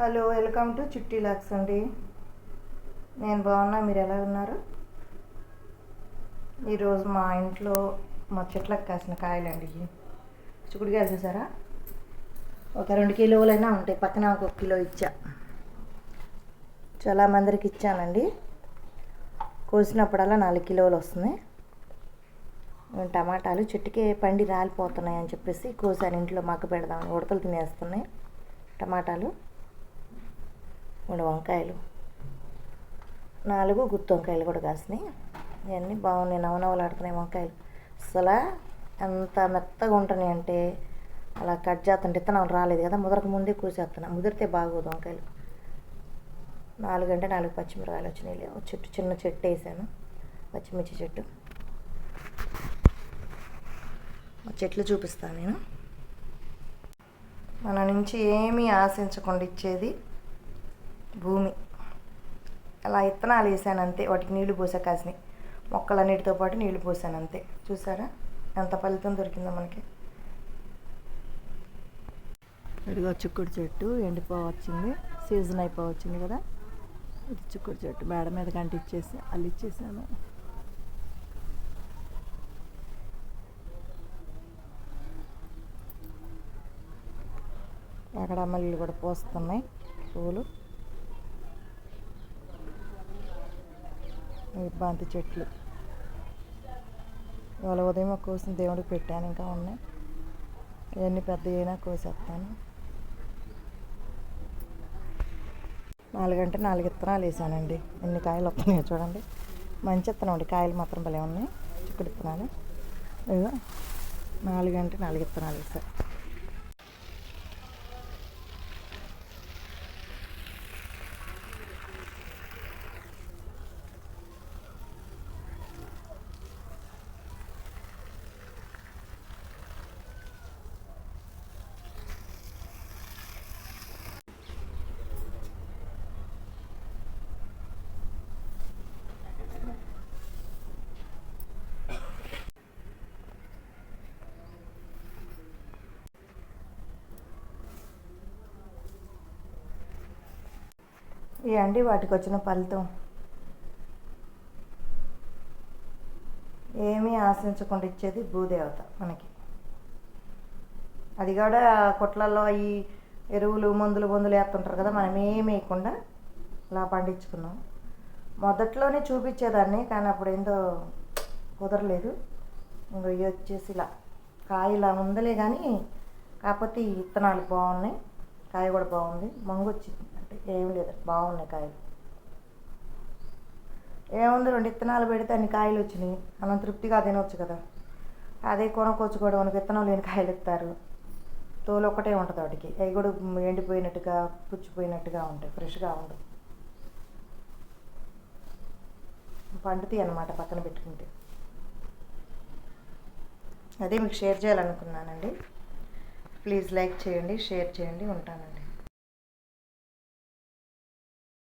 Hello welcome to చిట్టి లాక్స్ అండి. నేను బాగున్నా మీరు ఎలా ఉన్నారు? ఈరోజు మా ఇంట్లో మా చెట్లకు కాసిన కాయలండి ఇవి. చిక్కుడుకాయలు చూసారా? ఒక రెండు కిలోలైనా ఉంటాయి. పక్కన ఒక కిలో ఇచ్చా. చాలా మందికి ఇచ్చానండి. కోసినప్పుడల్లా నాలుగు కిలోలు వస్తుంది టమాటాలు చెట్టుకే పండి రాలిపోతున్నాయి అని చెప్పేసి కోసాను. ఇంట్లో మాకు పెడదామని ఉడతలు తినేస్తున్నాయి టమాటాలు. మూడు వంకాయలు. నాలుగు గుత్తి వంకాయలు కూడా కాసినాయి. ఇవన్నీ బాగున్నాయి. నవనవలాడుతున్నాయి వంకాయలు. అసలు ఎంత మెత్తగా ఉంటున్నాయి అంటే అలా కట్ చేస్తుంటే విత్తనాలు రాలేదు కదా. ముదరక ముందే కూసేస్తున్నా ముదిరితే బాగోదు వంకాయలు. నాలుగు అంటే నాలుగు పచ్చిమిరకాయలు వచ్చినాయి. ఒక చెట్టు చిన్న చెట్టు వేసాను. పచ్చిమిర్చి చెట్టు. ఆ చెట్లు చూపిస్తాను నేను. మన నుంచి ఏమీ ఆశించకుండా ఇచ్చేది భూమి. అలా విత్తనాలు వేసాను అంతే వాటికి నీళ్ళు పోసా కాసినాయి మొక్కలన్నిటితో పాటు నీళ్ళు పోసాను అంతే చూసారా? ఎంత ఫలితం దొరికిందో మనకి. ఇదిగో చిక్కుడు చెట్టు ఎండిపోవచ్చింది. సీజన్ అయిపోవచ్చింది కదా. ఇది చిక్కుడు చెట్టు. మేడ మీద గంట ఇచ్చేసి ఎక్కడ ఇచ్చేసాను. మళ్ళీ కూడా పోస్తున్నాయి. పువ్వులు బంతి చెట్లు. ఇవాళ ఉదయం కోసిన దేవుడికి పెట్టాను ఇంకా ఉన్నాయి. ఇవన్నీ పెద్ద అయినా కోసేస్తాను. నాలుగంటే నాలుగు ఇత్తనాలు వేసానండి. ఎన్ని కాయలు వస్తున్నాయో చూడండి. మంచి ఇత్తనం అండి. కాయలు మాత్రం భలే ఉన్నాయి. చిక్కుడు ఇత్తనాలు. నాలుగంటే నాలుగు ఇత్తనాలు వేసాను ఇవి అండి వాటికి వచ్చిన ఫలితం. ఏమీ ఆశించకుండా ఇచ్చేది భూదేవత మనకి. అది కూడా కొట్లల్లో ఈ ఎరువులు మందులు మందులు వేస్తుంటారు కదా మనం ఏమేయకుండా వేయకుండా ఇలా పండించుకున్నాం. మొదట్లోనే చూపించేదాన్ని కానీ అప్పుడు ఏందో కుదరలేదు. ఇంకో వచ్చేసి ఇలా కాయ ఇలా ఉందలే కానీ కాకపోతే ఈ విత్తనాలు బాగున్నాయి. కాయ కూడా బాగుంది. మంగు వచ్చింది. అంటే ఏం లేదు. బాగున్నాయి కాయలు. ఏముంది? రెండు విత్తనాలు పెడితే అన్ని కాయలు వచ్చినాయి. మనం తృప్తిగా తినవచ్చు కదా. అదే కొనుక్కొచ్చుకోవడానికి విత్తనం లేని కాయలు ఇస్తారు. తోలు ఒకటే ఉంటుంది వాటికి. అవి కూడా ఎండిపోయినట్టుగా పుచ్చిపోయినట్టుగా ఉంటాయి. ఫ్రెష్గా ఉండవు. పండుతాయి అన్నమాట పక్కన పెట్టుకుంటే. అదే మీకు షేర్ చేయాలనుకున్నానండి. ప్లీజ్ లైక్ చేయండి షేర్ చేయండి ఉంటానండి.